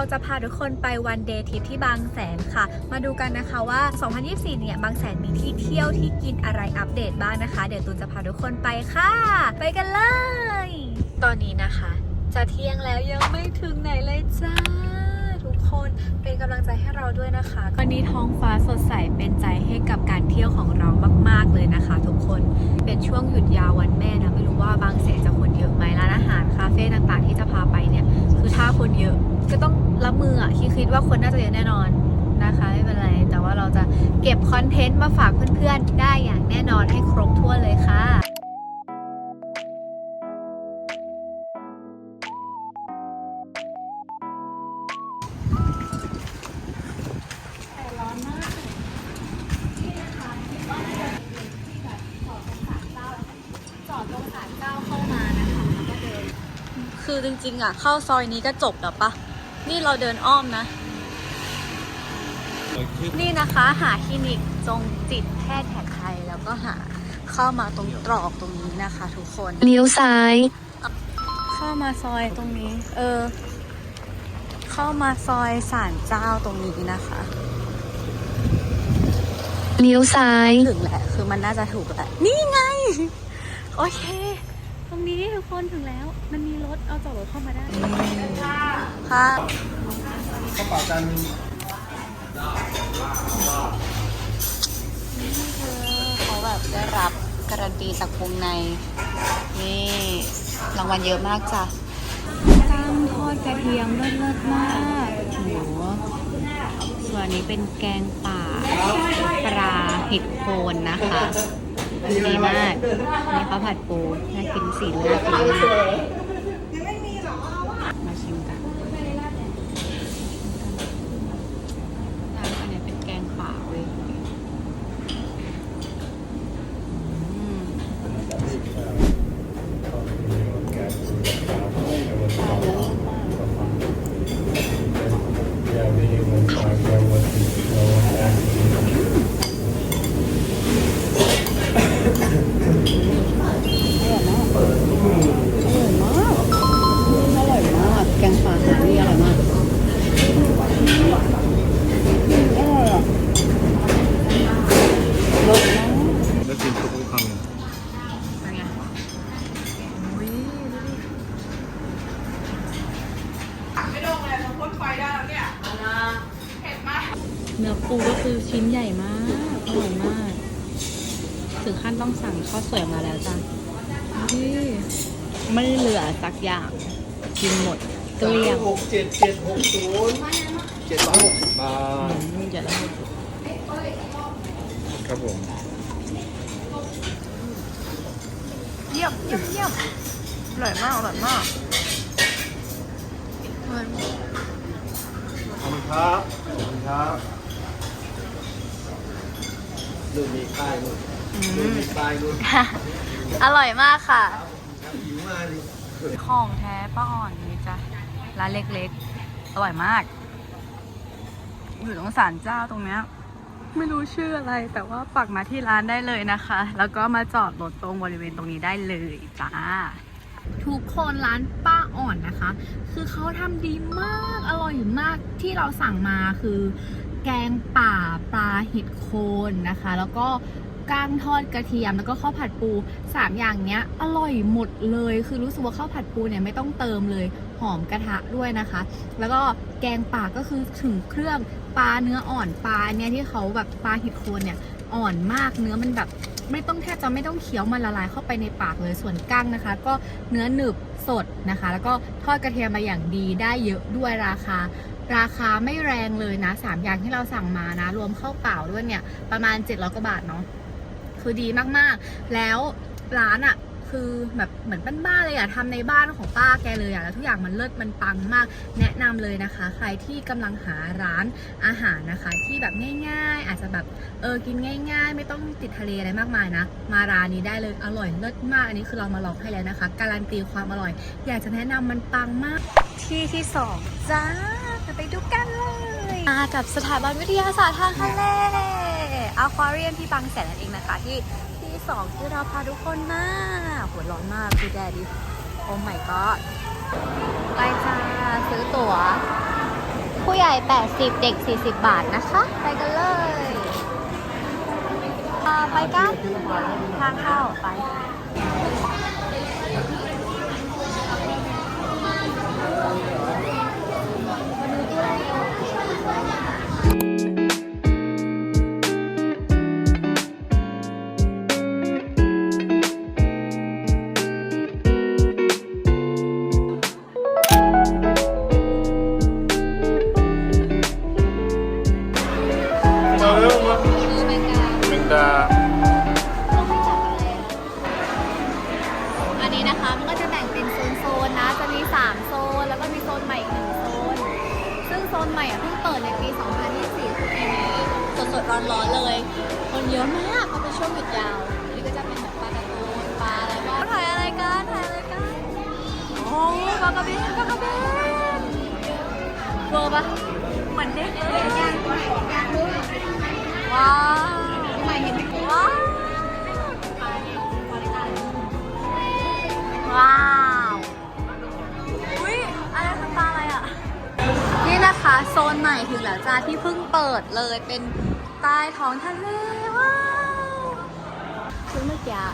เราจะพาทุกคนไปวันเดย์ทริปที่บางแสนค่ะ มาดูกันนะคะว่า 2024 เนี่ย บางแสนมีที่เที่ยวที่กินอะไรอัปเดตบ้างนะคะ เดี๋ยวตูนจะพาทุกคนไปค่ะ ไปกันเลย ตอนนี้นะคะ จะเที่ยงแล้วยังไม่ถึงไหนเลยจ้าทุกคนเป็นกำลังใจให้เราด้วยนะคะ วันนี้ท้องฟ้าสดใสเป็นใจให้กับการเที่ยวของเรามาก ๆเลยนะคะ ทุกคนเป็นช่วงหยุดยาววันแม่นะไม่รู้ว่าบางแสนจะคนเยอะไหมร้านอาหารคาเฟ่ต่างๆที่จะพาไปเนี่ยคือถ้าคนเยอะ ก็ต้องรับมืออะที่คิดว่าคนน่าจะเยอะแน่นอนนะคะไม่เป็นไร แต่ว่าเราจะเก็บคอนเทนต์มาฝากเพื่อนๆ ได้อย่างแน่นอนให้ครบถ้วนเลยค่ะจอดตรงศาลเจ้าเข้ามานะคะแล้วก็เดินคือจริงๆอะเข้าซอยนี้ก็จบแล้วปะ นี่เราเดินอ้อมนะ นี่นะคะหาคลินิกจงจิตแพทย์แผนไทยแล้วก็หาเข้ามาตรงตรอกตรงนี้นะคะ ทุกคนเลี้ยวซ้าย เข้ามาซอยตรงนี้ เออ เข้ามาซอยศาลเจ้าตรงนี้นะคะเลี้ยวซ้าย ถึงแหละ คือมันน่าจะถูกแหละ นี่ไง โอเค ตรงนี้ทุกคนถึงแล้ว มันมีรถเอาจอดรถเข้ามาได้ ค่ะกระเป๋าจานนึงนี่เธอเขาแบบได้รับการันตีจากวงใน นี่รางวัลเยอะมากจ้ะตั้งทอดกระเทียมเลิศๆมากโหส่วนอันนี้เป็นแกงป่าปลาเห็ดโคนนะคะ ดีมากนี่ข้าวผัดปูน่ากินสีน่ากินมากมาชิมกันร้านอันนี้เป็นแกงป่าเว้ยอืม ถึงขั้นต้องสั่งข้าวสวยมาแล้วจ้ะนี่ไม่เหลือสักอย่าง กินหมดเกลี้ยงหกเจ็ดเจ็ดหกศูนย์เจ็ดร้อยหกสิบบาอืทมเดี๋ยวเราครับผมเยี่ยมเยี่ยมเยี่ยมอร่อยมากอร่อยมากขอบคุณครับขอบคุณครับดูมีป้ายนู่น ดูมีป้ายนู่นอร่อยมากค่ะ หิวมากดิของแท้ป้าอ่อนนี่จ้ะร้านเล็กๆ อร่อยมาก อยู่ตรงศาลเจ้าตรงเนี้ยไม่รู้ชื่ออะไรแต่ว่าปักมาที่ร้านได้เลยนะคะ แล้วก็มาจอดรถตรงบริเวณตรงนี้ได้เลยจ้า ทุกคนร้านป้าอ่อนนะคะ คือเขาทำดีมากอร่อยมากที่เราสั่งมาคือ แกงป่าปลาเห็ดโคนนะคะ แล้วก็ ก้างทอดกระเทียมแล้วก็ข้าวผัดปูสามอย่างเนี้ยอร่อยหมดเลย คือรู้สึกว่าข้าวผัดปูเนี่ยไม่ต้องเติมเลยหอมกระทะด้วยนะคะ แล้วก็แกงป่าก็คือถึงเครื่องปลาเนื้ออ่อนปลาเนี่ยที่เขาแบบปลาเห็ดโคนเนี่ยอ่อนมากเนื้อมันแบบไม่ต้องแทบจะไม่ต้องเคี้ยวมันละลายเข้าไปในปากเลยส่วนกั้งนะคะ ก็เนื้อหนึบสดนะคะ แล้วก็ทอดกระเทียมมาอย่างดีได้เยอะด้วยราคา ราคาไม่แรงเลยนะสามอย่างที่เราสั่งมานะ รวมข้าวเปล่าด้วยเนี่ย ประมาณ700กว่าบาทเนาะ คือดีมากๆ แล้วร้านอะ่ะคือแบบเหมือนบ้านๆเลยอะทำในบ้านของป้าแกเลยอะแล้วทุกอย่างมันเลิศมันปังมาก แนะนำเลยนะคะ ใครที่กำลังหาร้านอาหารนะคะ ที่แบบง่าย ๆ อาจจะแบบเออกินง่าย ๆ ไม่ต้องติดทะเลอะไรมากมายนะ มาร้านนี้ได้เลยอร่อยเลิศมาก อันนี้คือเรามาลองให้แล้วนะคะ การันตีความอร่อย อยากจะแนะนำมันปังมาก ที่ที่สองจ้าไปดูกันเลยมากับสถาบันวิทยาศาสตร์ทางทะเล อควาเรียมที่บางแสนนั่นเองนะคะที่ที่สองที่เราพาทุกคนมาหัวร้อนมากคือแดดดิโอ้ไม่ก็ไปจ้าซื้อตั๋ว ผู้ใหญ่ 80 เด็ก 40 บาทนะคะ ไปกันเลยอ่าไปกันทางเข้าไป สดๆร้อนเลย คนเยอะมากเพราะเป็นช่วงหยุดยาวนนี้ก็จะเป็นแบบปลาการะตูนปลาอะไรบ้างถ่ายอะไรกันถ่ายอะไรกันโอ้ปลากระเบนปลากระเบนเวอร์ปะเหมือนเด็กเลยว้าวไม่เห็นว้าวว้าวอุ้ยอะไรคือปลาอะไรอะ นี่นะคะ โซนใหม่ถึงแล้วจ้าที่เพิ่งเปิดเลยเป็น ใต้ท้องทะเลว้าวช่วงเมื่อกี้อะ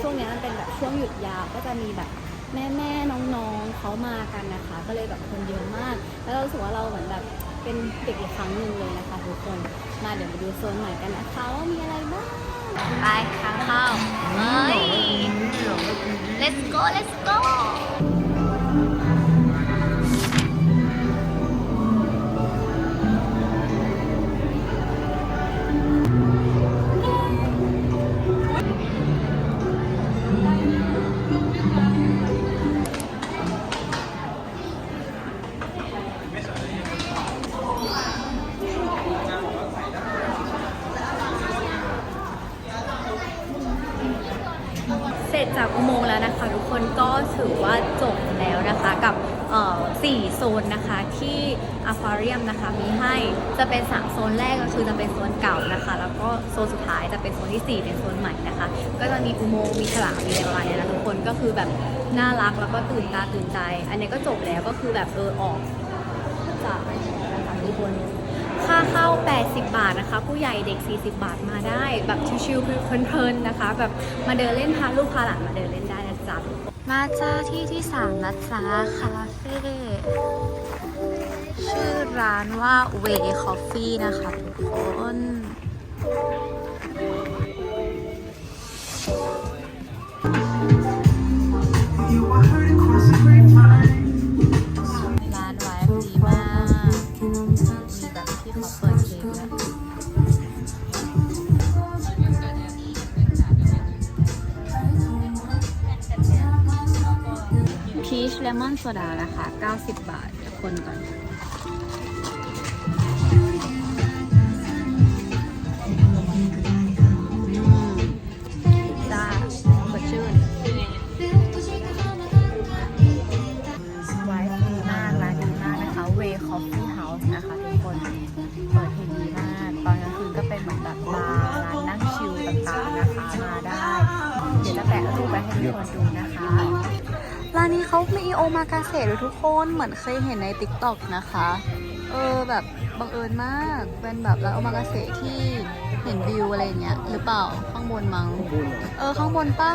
ช่วงนี้มันเป็นแบบช่วงหยุดยาวก็จะมีแบบแม่แม่ๆน้องๆเขามากันนะคะ ก็เลยแบบคนเยอะมาก แล้วเรารู้สึกว่าเราเหมือนแบบเป็นเด็กอีกครั้งหนึ่งเลยนะคะทุกคนมาเดี๋ยวมาดูโซนใหม่กันนะคะว่ามีอะไรบ้างไปทางเข้าเฮ้ย let's go let's go จากอุโมงค์แล้วนะคะ ทุกคนก็ถือว่าจบแล้วนะคะกับสี่โซนนะคะที่อควาเรียมนะคะมีให้จะเป็น 3 โซนแรกก็คือจะเป็นโซนเก่านะคะ แล้วก็โซนสุดท้ายจะเป็นโซนที่ 4 เป็นโซนใหม่นะคะ ก็จะมีอุโมงค์มีฉลามมีอะไรประมาณนี้นะทุกคนก็คือแบบน่ารักแล้วก็ตื่นตาตื่นใจ อันนี้ก็จบแล้วก็คือแบบเออออกจากนะคะทุกคน ค่าเข้า 80 บาทนะคะ ผู้ใหญ่เด็ก 40 บาทมาได้ แบบชิวๆเพลินๆนะคะ แบบมาเดินเล่นพาลูกพาหลานมาเดินเล่นได้นะจ๊ะมาจ้าที่ที่3นะจ๊ะคาเฟ่ชื่อร้านว่าเวคอฟฟี่นะคะทุกคน พีชเลมอนโซดานะคะ90 บาทเดี๋ยวคนก่อน เขามีโอมากาเสะด้วยทุกคนเหมือนเคยเห็นใน t ิ k t o k นะคะ เออแบบบังเอิญมากเป็นแบบร้านโอมากาเสะที่เห็นวิวอะไรอย่างเงี้ยหรือเปล่าข้างบนมั้งเออข้างบนปะ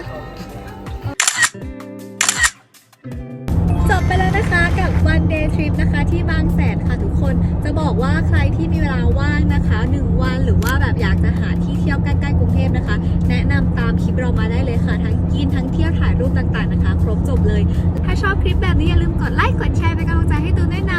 จบไปแล้วนะคะกับ one day trip นะคะที่บางแสนค่ะทุกคนจะบอกว่าใครที่มีเวลาว่างนะคะ 1 วันหรือว่าแบบอยากจะหาที่เที่ยวใกล้ๆกรุงเทพนะคะ แนะนำตามคลิปเรามาได้เลยค่ะทั้ง กินทั้งเที่ยวถ่ายรูปต่างๆนะคะ ครบจบเลย ถ้าชอบคลิปแบบนี้อย่าลืมกดไลค์กดแชร์เป็นกำลังใจให้ตูนด้วยนะ